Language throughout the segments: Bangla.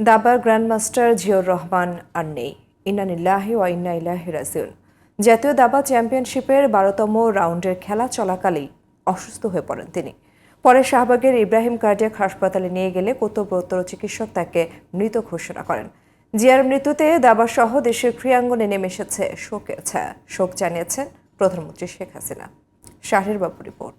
দাবার গ্র্যান্ডমাস্টার জিয়র রহমান আর নেই। ইন্নানিল্লাহি ওয়া ইন্না ইলাহি রাজিউন। জাতীয় দাবা চ্যাম্পিয়নশিপের বারোতম রাউন্ডের খেলা চলাকালেই অসুস্থ হয়ে পড়েন তিনি। পরে শাহবাগের ইব্রাহিম কার্ডিয়াক হাসপাতালে নিয়ে গেলে কর্তব্যরত চিকিৎসক তাকে মৃত ঘোষণা করেন। জিয়ার মৃত্যুতে দাবা সহ দেশের ক্রীড়াঙ্গনে নেমে এসেছে শোকের ছায়া। শোক জানিয়েছেন প্রধানমন্ত্রী শেখ হাসিনা। শাহের বাবু রিপোর্ট।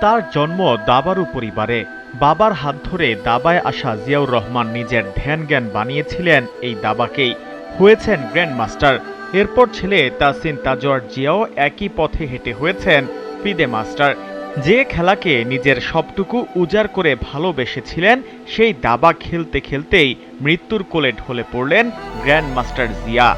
তার জন্ম দাবারু পরিবারে। বাবার হাত ধরে দাবায় আসা জিয়াউর রহমান নিজের ধ্যান জ্ঞান বানিয়েছিলেন এই দাবাকেই। হয়েছেন গ্র্যান্ড মাস্টার এরপর ছেলে তাসিন তাজোয়ার জিয়াও একই পথে হেঁটে হয়েছেন ফিদে মাস্টার। যে খেলাকে নিজের সবটুকু উজাড় করে ভালোবেসেছিলেন, সেই দাবা খেলতে খেলতেই মৃত্যুর কোলে ঢলে পড়লেন গ্র্যান্ড মাস্টার জিয়া।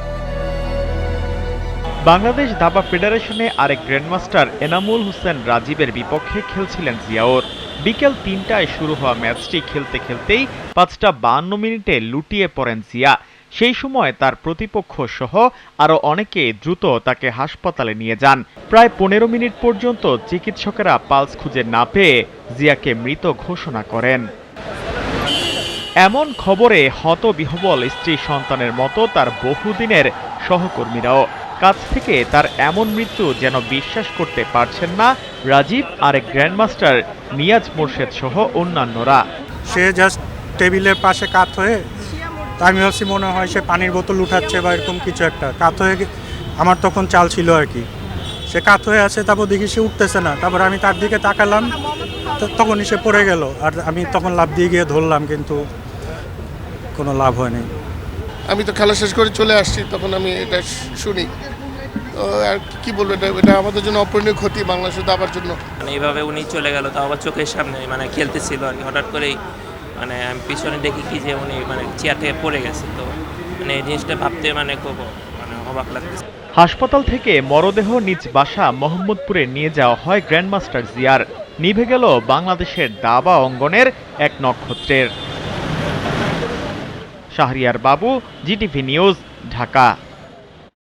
বাংলাদেশ দাবা ফেডারেশনে আরেক গ্র্যান্ডমাস্টার এনামুল হোসেন রাজীবের বিপক্ষে খেলছিলেন জিয়াওর বিকেল তিনটায় শুরু হওয়া ম্যাচটি খেলতে খেলতেই পাঁচটা বান্ন মিনিটে লুটিয়ে পড়েন জিয়া। সেই সময় তার প্রতিপক্ষ সহ আরও অনেকে দ্রুত তাকে হাসপাতালে নিয়ে যান। প্রায় পনেরো মিনিট পর্যন্ত চিকিৎসকেরা পালস খুঁজে না পেয়ে জিয়াকে মৃত ঘোষণা করেন। এমন খবরে হতবিহবল স্ত্রী সন্তানের মতো তার বহুদিনের সহকর্মীরাও কাছ থেকে তার এমন মৃত্যু যেন বিশ্বাস করতে পারছেন না রাজীব আরেক গ্র্যান্ডমাস্টার নিয়াজ মোর্শেদ সহ অন্যান্যরা। সে জাস্ট টেবিলের পাশে কাত হয়ে, আমি ভাবছি মনে হয় সে পানির বোতল উঠাচ্ছে বা এরকম কিছু একটা। কাত হয়ে আমার তখন চাল ছিল আর কি। সে কাত হয়ে আছে, তারপর দেখি সে উঠতেছে না। তারপর আমি তার দিকে তাকালাম তখনই সে পড়ে গেল। আর আমি তখন লাভ দিয়ে গিয়ে ধরলাম, কিন্তু কোনো লাভ হয়নি। আমি তো খেলা শেষ করে চলে আসছি তখন আমি এটা শুনি। তো আর কি বলব এটা এটা আমাদের জন্য অপূরণীয় ক্ষতি বাংলাদেশের দাবার জন্য। মানে এইভাবে উনি চলে গেল তাও আবার চোখের সামনে মানে খেলতেছিল আর কি। হঠাৎ করেই মানে আমি পিছনে দেখি কি যে উনি মানে চেয়ার থেকে পড়ে গেছে তো মানে এই জিনিসটা ভাবতে মানে খুব মানে অবাক লাগতেছে। হাসপাতাল থেকে মরদেহ নিজ বাসা মোহাম্মদপুরে নিয়ে যাওয়া হয় গ্র্যান্ডমাস্টার জিয়ার। নিভে গেল বাংলাদেশের দাবা অঙ্গনের এক নক্ষত্রের। শাহরিয়ার বাবু জিটিভি নিউজ ঢাকা